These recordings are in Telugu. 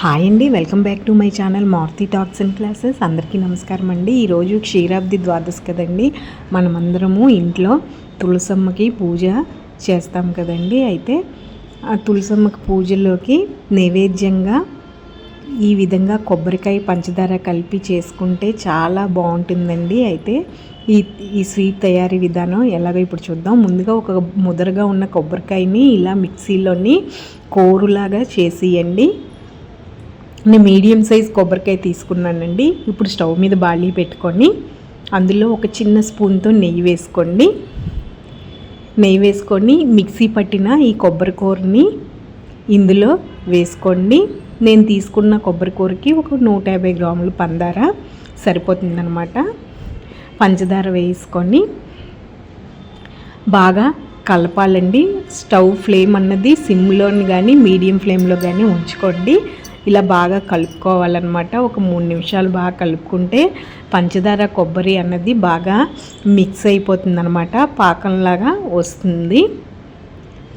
హాయ్ అండి welcome back to my channel Maruthi talks and classes అందరికీ నమస్కారం అండి. ఈరోజు క్షీరాబ్ది ద్వాదశి కదండి. మనమందరము ఇంట్లో తులసమ్మకి పూజ చేస్తాం కదండి. అయితే ఆ తులసమ్మకి పూజలోకి నైవేద్యంగా ఈ విధంగా కొబ్బరికాయ పంచదార కలిపి చేసుకుంటే చాలా బాగుంటుందండి. అయితే ఈ ఈ స్వీట్ తయారీ విధానం ఎలాగో ఇప్పుడు చూద్దాం. ముందుగా ఒక ముదరగా ఉన్న కొబ్బరికాయని ఇలా మిక్సీలోని కోరులాగా చేసియండి. నేను మీడియం సైజ్ కొబ్బరికాయ తీసుకున్నానండి. ఇప్పుడు స్టవ్ మీద బాళీ పెట్టుకొని అందులో ఒక చిన్న స్పూన్తో నెయ్యి వేసుకోండి. నెయ్యి వేసుకొని మిక్సీ పట్టిన ఈ కొబ్బరి కూరని ఇందులో వేసుకోండి. నేను తీసుకున్న కొబ్బరి కూరకి ఒక నూట యాభై గ్రాములు పందార సరిపోతుందనమాట పంచదార వేసుకొని బాగా కలపాలండి. స్టవ్ ఫ్లేమ్ అన్నది సిమ్లోని కానీ మీడియం ఫ్లేమ్లో కానీ ఉంచుకోండి. ఇలా బాగా కలుపుకోవాలన్నమాట. ఒక మూడు నిమిషాలు బాగా కలుపుకుంటే పంచదార కొబ్బరి అన్నది బాగా మిక్స్ అయిపోతుంది అనమాట పాకంలాగా వస్తుంది.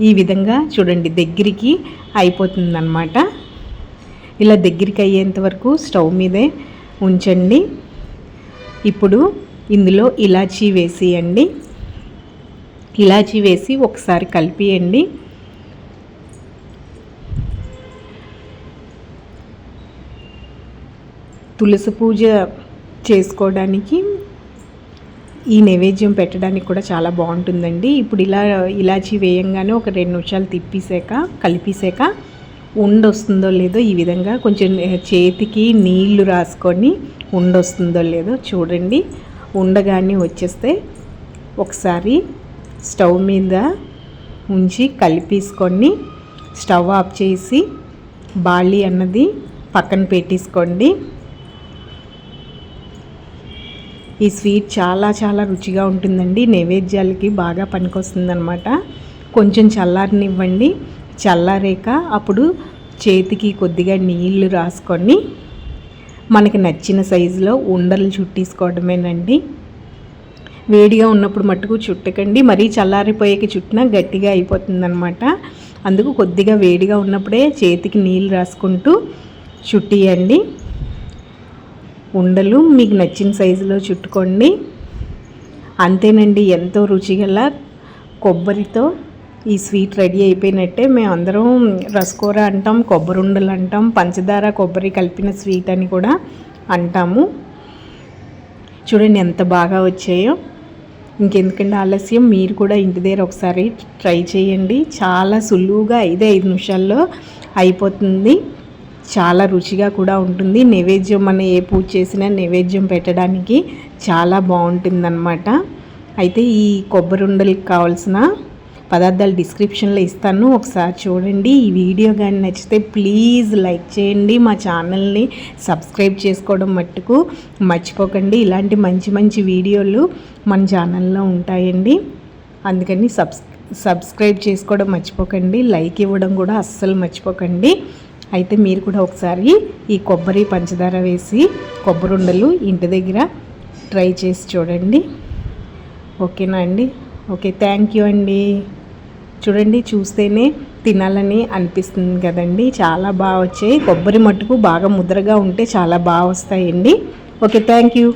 ఈ విధంగా చూడండి దగ్గరికి అయిపోతుందన్నమాట. ఇలా దగ్గరికి అయ్యేంత వరకు స్టవ్ మీదే ఉంచండి. ఇప్పుడు ఇందులో ఇలాచీ వేసియండి. ఇలాచీ వేసి ఒకసారి కలిపియండి. తులసి పూజ చేసుకోవడానికి ఈ నైవేద్యం పెట్టడానికి కూడా చాలా బాగుంటుందండి. ఇప్పుడు ఇలా ఇలాచి వేయంగానే ఒక రెండు నిమిషాలు తిప్పేసాక కలిపేసాక ఉండొస్తుందో లేదో ఈ విధంగా కొంచెం చేతికి నీళ్ళు రాసుకొని ఉండొస్తుందో లేదో చూడండి. ఉండగానే వచ్చేస్తే ఒకసారి స్టవ్ మీద ఉంచి కలిపేసుకొని స్టవ్ ఆఫ్ చేసి బాళీ అన్నది పక్కన పెట్టేసుకోండి. ఈ స్వీట్ చాలా చాలా రుచిగా ఉంటుందండి. నైవేద్యాలకి బాగా పనికొస్తుందనమాట కొంచెం చల్లారనివ్వండి. చల్లారేక అప్పుడు చేతికి కొద్దిగా నీళ్ళు రాసుకొని మనకి నచ్చిన సైజులో ఉండలు చుట్టేసుకోవడమేనండి. వేడిగా ఉన్నప్పుడు మట్టుకు చుట్టకండి. మరీ చల్లారిపోయేకి చుట్టినా గట్టిగా అయిపోతుందనమాట అందుకు కొద్దిగా వేడిగా ఉన్నప్పుడే చేతికి నీళ్ళు రాసుకుంటూ చుట్టియండి. ఉండలు మీకు నచ్చిన సైజులో చుట్టుకోండి. అంతేనండి ఎంతో రుచిగల కొబ్బరితో ఈ స్వీట్ రెడీ అయిపోయినట్టే మేము అందరం రసకూర అంటాం కొబ్బరి ఉండలు అంటాం పంచదార కొబ్బరి కలిపిన స్వీట్ అని కూడా అంటాము. చూడండి ఎంత బాగా వచ్చాయో. ఇంకెందుకంటే ఆలస్యం మీరు కూడా ఇంటి దగ్గర ఒకసారి ట్రై చేయండి. చాలా సులువుగా ఐదే ఐదు నిమిషాల్లో అయిపోతుంది. చాలా రుచిగా కూడా ఉంటుంది. నైవేద్యం మనం ఏ పూజ చేసినా నైవేద్యం పెట్టడానికి చాలా బాగుంటుందన్నమాట. అయితే ఈ కొబ్బరి ఉండలకి కావాల్సిన పదార్థాలు డిస్క్రిప్షన్లో ఇస్తాను. ఒకసారి చూడండి. ఈ వీడియో కానీ నచ్చితే ప్లీజ్ లైక్ చేయండి. మా ఛానల్ని సబ్స్క్రైబ్ చేసుకోవడం మట్టుకు మర్చిపోకండి. ఇలాంటి మంచి మంచి వీడియోలు మన ఛానల్లో ఉంటాయండి. అందుకని సబ్స్ సబ్స్క్రైబ్ చేసుకోవడం మర్చిపోకండి. లైక్ ఇవ్వడం కూడా అస్సలు మర్చిపోకండి. అయితే మీరు కూడా ఒకసారి ఈ కొబ్బరి పంచదార వేసి కొబ్బరి ఉండలు ఇంటి దగ్గర ట్రై చేసి చూడండి. ఓకేనా అండి? ఓకే థ్యాంక్ యూ అండి. చూడండి చూస్తేనే తినాలని అనిపిస్తుంది కదండి. చాలా బాగా వచ్చాయి. కొబ్బరి మట్టుకు బాగా ముద్రగా ఉంటే చాలా బాగా వస్తాయండి. Okay thank you.